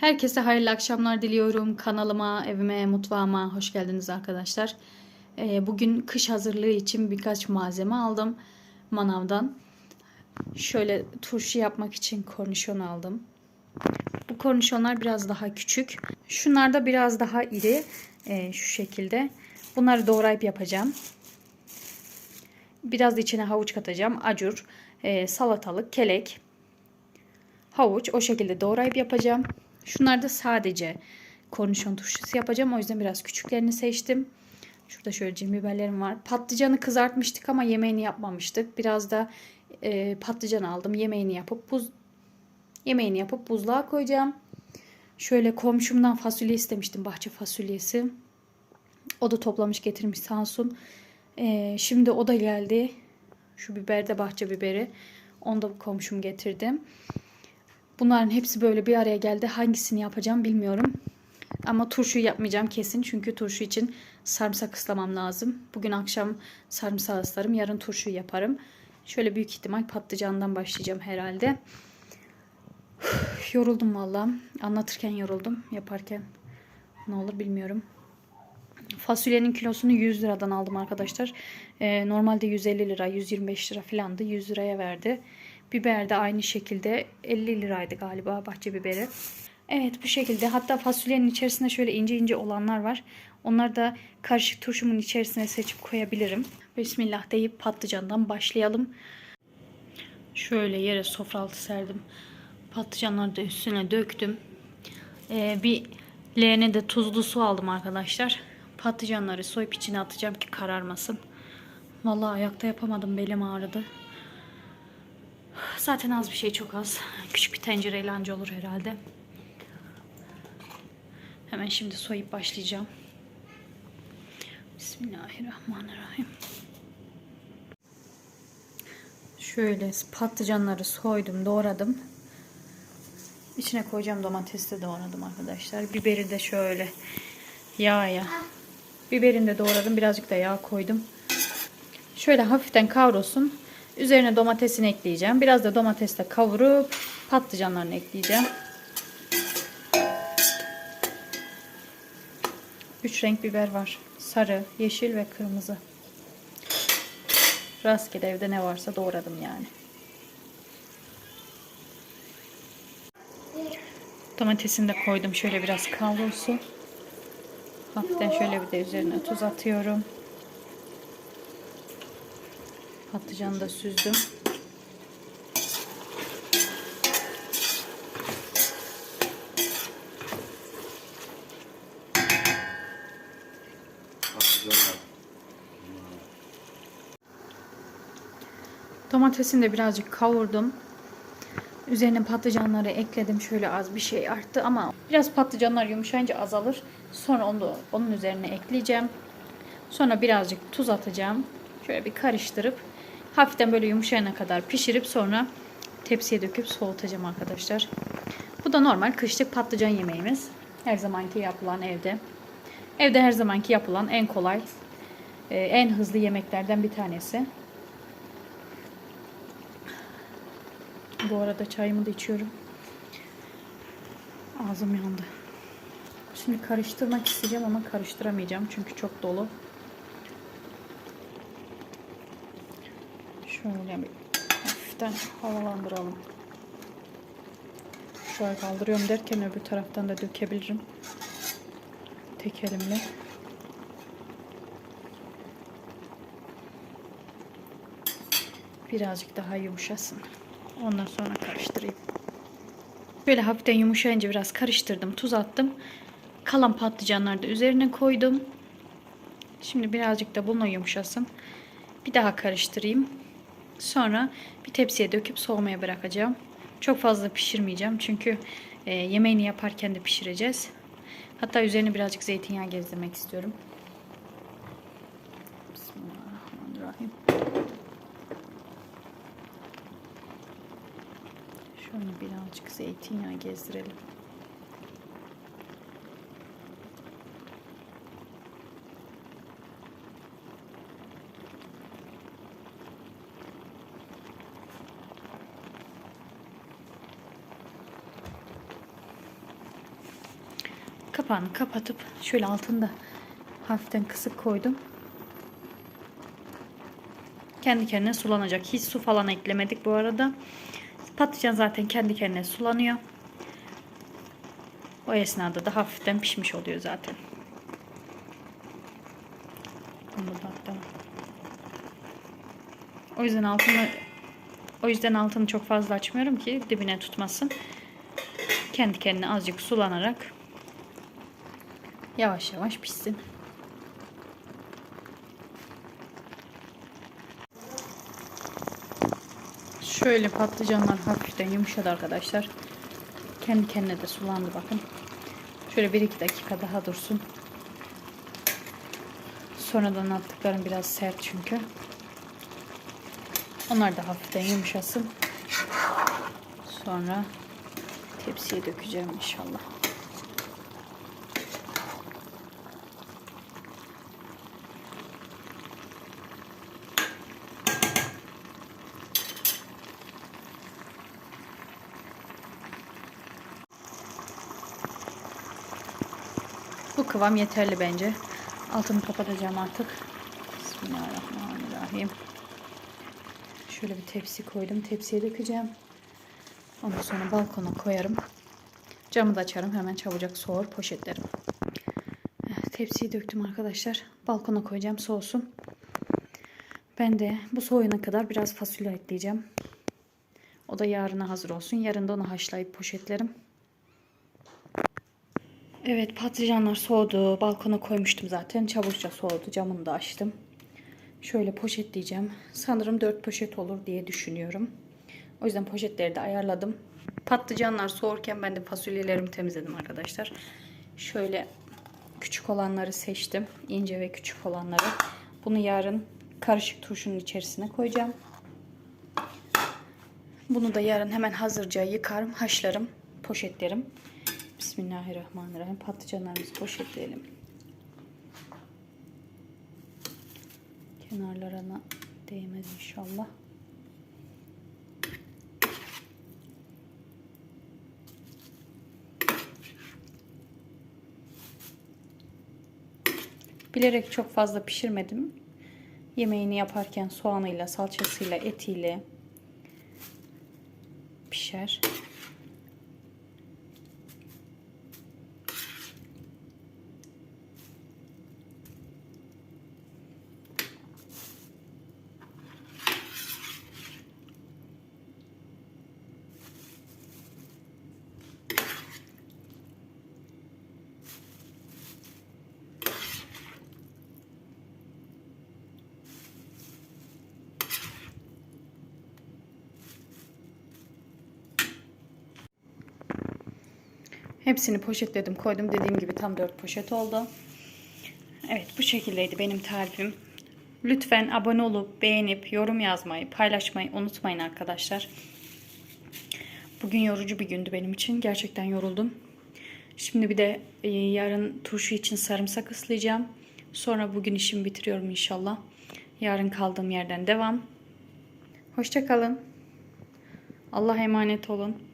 Herkese hayırlı akşamlar diliyorum. Kanalıma, evime, mutfağıma hoş geldiniz arkadaşlar. Ee, bugün kış hazırlığı için birkaç malzeme aldım manavdan. Şöyle turşu yapmak için kornişon aldım. Bu kornişonlar biraz daha küçük. Şunlar da biraz daha iri. Ee, şu şekilde. Bunları doğrayıp yapacağım. Biraz da içine havuç katacağım. Acur, e, salatalık, kelek, havuç o şekilde doğrayıp yapacağım. Şunlar da sadece kornişon turşusu yapacağım. O yüzden biraz küçüklerini seçtim. Şurada şöyle cin biberlerim var. Patlıcanı kızartmıştık ama yemeğini yapmamıştık. Biraz da e, patlıcan aldım. Yemeğini yapıp buz yemeğini yapıp buzluğa koyacağım. Şöyle komşumdan fasulye istemiştim. Bahçe fasulyesi. O da toplamış getirmiş sağ olsun. E, şimdi o da geldi. Şu biber de bahçe biberi. Onu da komşum getirdi. Bunların hepsi böyle bir araya geldi. Hangisini yapacağım bilmiyorum. Ama turşu yapmayacağım kesin. Çünkü turşu için sarımsak ıslamam lazım. Bugün akşam sarımsak ıslarım. Yarın turşu yaparım. Şöyle büyük ihtimal patlıcandan başlayacağım herhalde. Üf, yoruldum valla. Anlatırken yoruldum. Yaparken ne olur bilmiyorum. Fasulyenin kilosunu 100 liradan aldım arkadaşlar. Ee, normalde 150 lira, 125 lira filandı. 100 liraya verdi. Biber de aynı şekilde 50 liraydı galiba bahçe biberi. Evet bu şekilde. Hatta fasulyenin içerisinde şöyle ince ince olanlar var. Onları da karışık turşumun içerisine seçip koyabilirim. Bismillah deyip patlıcandan başlayalım. Şöyle yere sofra altı serdim. Patlıcanları da üstüne döktüm. Ee, bir leğene de tuzlu su aldım arkadaşlar. Patlıcanları soyup içine atacağım ki kararmasın. Vallahi ayakta yapamadım. Belim ağrıdı. Zaten az bir şey çok az. Küçük bir tencereyle anca olur herhalde. Hemen şimdi soyup başlayacağım. Bismillahirrahmanirrahim. Şöyle patlıcanları soydum, doğradım. İçine koyacağım domatesi de doğradım arkadaşlar. Biberi de şöyle yağya. Biberini de doğradım. Birazcık da yağ koydum. Şöyle hafiften kavrulsun. Üzerine domatesini ekleyeceğim. Biraz da domatesle kavurup patlıcanlarını ekleyeceğim. Üç renk biber var. Sarı, yeşil ve kırmızı. Rastgele evde ne varsa doğradım yani. Domatesini de koydum. Şöyle biraz kavrulsun. Hafiften şöyle bir de üzerine tuz atıyorum. Patlıcanı da süzdüm. Domatesini de birazcık kavurdum. Üzerine patlıcanları ekledim. Şöyle az bir şey arttı ama biraz patlıcanlar yumuşayınca azalır. Sonra onu onun üzerine ekleyeceğim. Sonra birazcık tuz atacağım. Şöyle bir karıştırıp hafiften böyle yumuşayana kadar pişirip sonra tepsiye döküp soğutacağım arkadaşlar. Bu da normal kışlık patlıcan yemeğimiz. Her zamanki yapılan evde. Evde her zamanki yapılan en kolay, e, en hızlı yemeklerden bir tanesi. Bu arada çayımı da içiyorum. Ağzım yandı. Şimdi karıştırmak isteyeceğim ama karıştıramayacağım çünkü çok dolu. Şöyle bir hafiften havalandıralım. Şöyle kaldırıyorum derken öbür taraftan da dökebilirim. Tek elimle. Birazcık daha yumuşasın. Ondan sonra karıştırayım. Böyle hafiften yumuşayınca biraz karıştırdım. Tuz attım. Kalan patlıcanları da üzerine koydum. Şimdi birazcık da bununla yumuşasın. Bir daha karıştırayım. Sonra bir tepsiye döküp soğumaya bırakacağım. Çok fazla pişirmeyeceğim. Çünkü e, yemeğini yaparken de pişireceğiz. Hatta üzerine birazcık zeytinyağı gezdirmek istiyorum. Bismillahirrahmanirrahim. Şöyle birazcık zeytinyağı gezdirelim. Kapağını kapatıp şöyle altında hafiften kısık koydum. Kendi kendine sulanacak. Hiç su falan eklemedik bu arada. Patlıcan zaten kendi kendine sulanıyor. O esnada da hafiften pişmiş oluyor zaten. O yüzden altını o yüzden altını çok fazla açmıyorum ki dibine tutmasın. Kendi kendine azıcık sulanarak yavaş yavaş pişsin. Şöyle patlıcanlar hafiften yumuşadı arkadaşlar. Kendi kendine de sulandı bakın. Şöyle 1-2 dakika daha dursun. Sonradan attıklarım biraz sert çünkü. Onlar da hafiften yumuşasın. Sonra tepsiye dökeceğim inşallah. Kıvam yeterli bence. Altını kapatacağım artık. Bismillahirrahmanirrahim. Şöyle bir tepsi koydum. Tepsiye dökeceğim. Ondan sonra balkona koyarım. Camı da açarım. Hemen çabucak soğur poşetlerim. Evet, tepsiyi döktüm arkadaşlar. Balkona koyacağım soğusun. Ben de bu soğuyana kadar biraz fasulye ekleyeceğim. O da yarına hazır olsun. Yarın da onu haşlayıp poşetlerim. Evet patlıcanlar soğudu. Balkona koymuştum zaten. Çabukça soğudu. Camını da açtım. Şöyle poşetleyeceğim. Sanırım 4 poşet olur diye düşünüyorum. O yüzden poşetleri de ayarladım. Patlıcanlar soğurken ben de fasulyelerimi temizledim arkadaşlar. Şöyle küçük olanları seçtim. İnce ve küçük olanları. Bunu yarın karışık turşunun içerisine koyacağım. Bunu da yarın hemen hazırca yıkarım, haşlarım, poşetlerim. Bismillahirrahmanirrahim. Patlıcanlarımızı poşetleyelim. Kenarlarına değmez inşallah. Bilerek çok fazla pişirmedim. Yemeğini yaparken soğanıyla, salçasıyla, etiyle pişer. Hepsini poşetledim koydum. Dediğim gibi tam 4 poşet oldu. Evet bu şekildeydi benim tarifim. Lütfen abone olup beğenip yorum yazmayı paylaşmayı unutmayın arkadaşlar. Bugün yorucu bir gündü benim için. Gerçekten yoruldum. Şimdi bir de e, yarın turşu için sarımsak ıslayacağım. Sonra bugün işimi bitiriyorum inşallah. Yarın kaldığım yerden devam. Hoşçakalın. Allah emanet olun.